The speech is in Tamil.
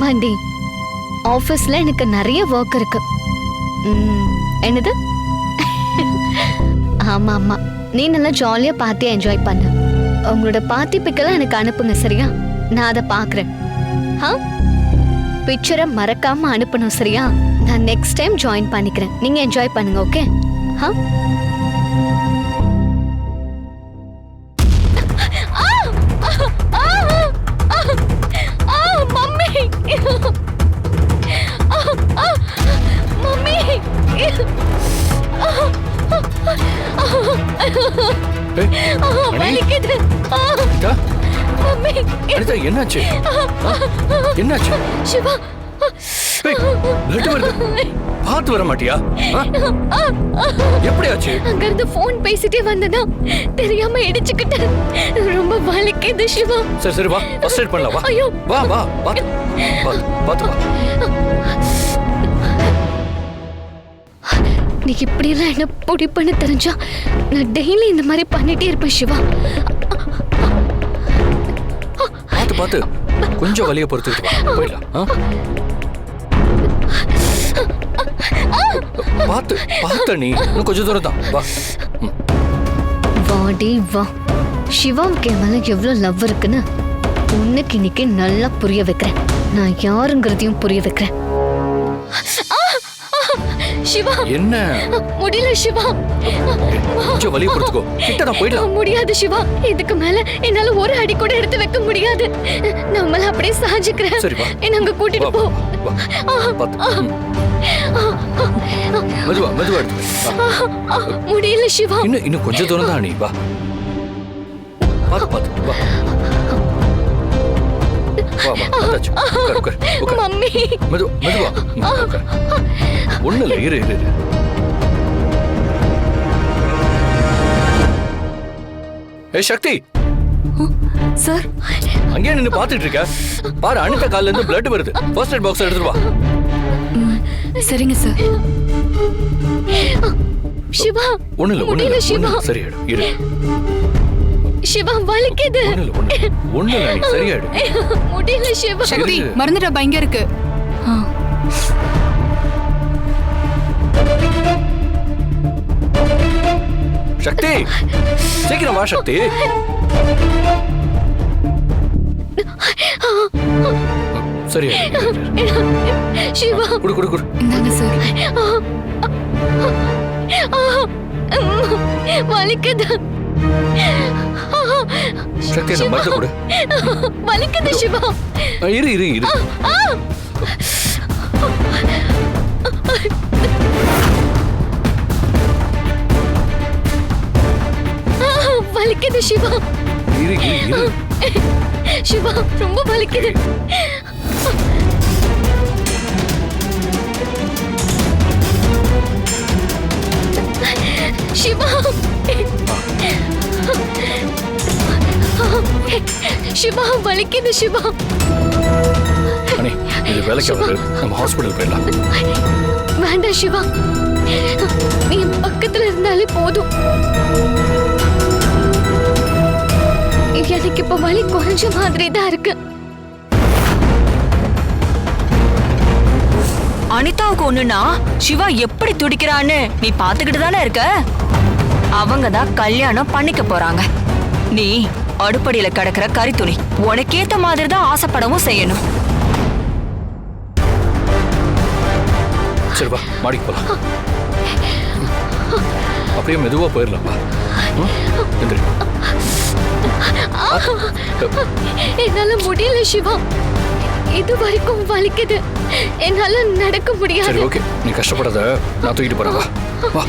ஆமாண்டி. ஆஃபீஸ்ல எனக்கு நிறைய ஒர்க் இருக்கு. ம், என்னது? ஆமா ஆமா நீ நல்லா ஜாலியா பார்ட்டியா என்ஜாய் பண்ண. உங்களோட பார்ட்டி பிக்கெல்லாம் எனக்கு அனுப்புங்க சரியா? நான் அதை பார்க்குறேன். ஆ? பிக்சரை மறக்காம அனுப்பணும் சரியா? நான் நெக்ஸ்ட் டைம் ஜாயின் பண்ணிக்கிறேன். நீங்க என்ஜாய் பண்ணுங்க ஓகே ஆ? அனிதா, என்னாச்சு? என்னாச்சு? சிவா. பார்த்து வர மாட்டியா? எப்படி ஆச்சு அங்க இருந்து போன் பேசிட்டே வந்தனா தெரியாம இடிச்சுக்கிட்டேன் ரொம்ப வலிக்குது சிவா. சரி சரி வா. ஃபர்ஸ்ட் எய்ட் பண்ணலாம். வா. ஐயோ. வா வா பாத்து பாத்து பாத்து நீ இப்படியெல்லாம் என்ன பொடி பண்ண தெரிஞ்சா நான் டெய்லி இந்த மாதிரி பண்ணிட்டே இருப்பேன் சிவா. பார்த்து கொஞ்சம் வலிய பொறுத்துக்கிட்டு போயிடலாம். பார்த்து பார்த்த நீ. இன்னும் கொஞ்சம் தூரம் தான். வா. ம். வாடி வா. சிவாவுக்கு என் மேல எவ்வளவு லவ் இருக்குன்னு உன்னைக்கு இன்னைக்கு நல்லா புரிய வைக்கிறேன். நான் யாருங்கிறதையும் புரிய வைக்கிறேன். சிவா. என்ன? முடியல சிவா. கொஞ்சம் வலிய பொறுத்துக்கோ கிட்ட போயிடலாம். முடியாது சிவா. இதுக்கு மேல என்னால ஒரு அடி கூட எடுத்து வைக்க முடியாது. நம்மள அப்படியே சாஞ்சுக்கிறேன் சரி, வா. என்ன அங்க கூட்டிட்டு போ. மெதுவா மெதுவா. முடியல சிவா. இன்னும் இன்னும் கொஞ்சம் தூரம் தான் நீ. வா. பாத்து பாத்து வா. வா வா வந்தாச்சு. உட்கார் உட்கார் உட்கார். மம்மி. மெதுவா மெதுவா. ம், உட்கார் ஒண்ணு இல்லை இரு இரு இரு. ஏய் சக்தி. சார். அங்கேயே நின்னு பாத்துட்டு இருக்க. பாரு அனிதா கால்ல இருந்து பிளட் வருது ஃபர்ஸ்ட் எய்ட் பாக்ஸ் எடுத்துட்டு வா. சரிங்க சார். சிவா. ஒண்ணு இல்ல ஒண்ணு இல்ல சிவா சரியாயிடும் இரு. சிவா வலிக்குது. ஒண்ணு இல்ல ஒண்ணு இல்ல. முடியல சிவா சக்தி. மருந்து டப்பா இங்க இருக்கு சக்தி சீக்கிரம் வா சக்தி இரு. சிவா குடு குடு குடு இந்தாங்க சார் வலிக்குது சக்தி அந்த மருந்து கொடு. வலிக்குது சிவா. இரு இரு இரு. வலிக்குது சிவா. இரு இரு. சிவா ரொம்ப வலிக்குது. வலிக்குது சிவா. அனி இது வேலைக்கு ஆகுது நம்ம ஹாஸ்பிட்டல் போயிடலாம். வேண்டாம் சிவா. நீ பக்கத்துல இருந்தாலே போதும். எனக்கு இப்ப வலி குறைஞ்ச மாதிரி தான் இருக்கு. அனிதாவுக்கு ஒண்ணுனா சிவா எப்படி துடிக்கிறான்னு நீ பாத்துக்கிட்டு தானே இருக்க? அவங்க தான் கல்யாணம் பண்ணிக்க போறாங்க. நீ அடுப்படியில கிடக்குற கறி துணி. உனக்கேத்த மாதிரி தான் ஆசைப்படவும் செய்யணும். சரி வா மாடிக்கு போலாம். அப்படியே மெதுவா போயிடலாம் வா? எந்திரி. என்னால முடியல சிவா. இது வரைக்கும் வலிக்குது. என்னால நடக்க சரி முடியாது ஓகே. நீ கஷ்டப்படாத. நான் தூக்கிட்டு போறேன். வா. வா.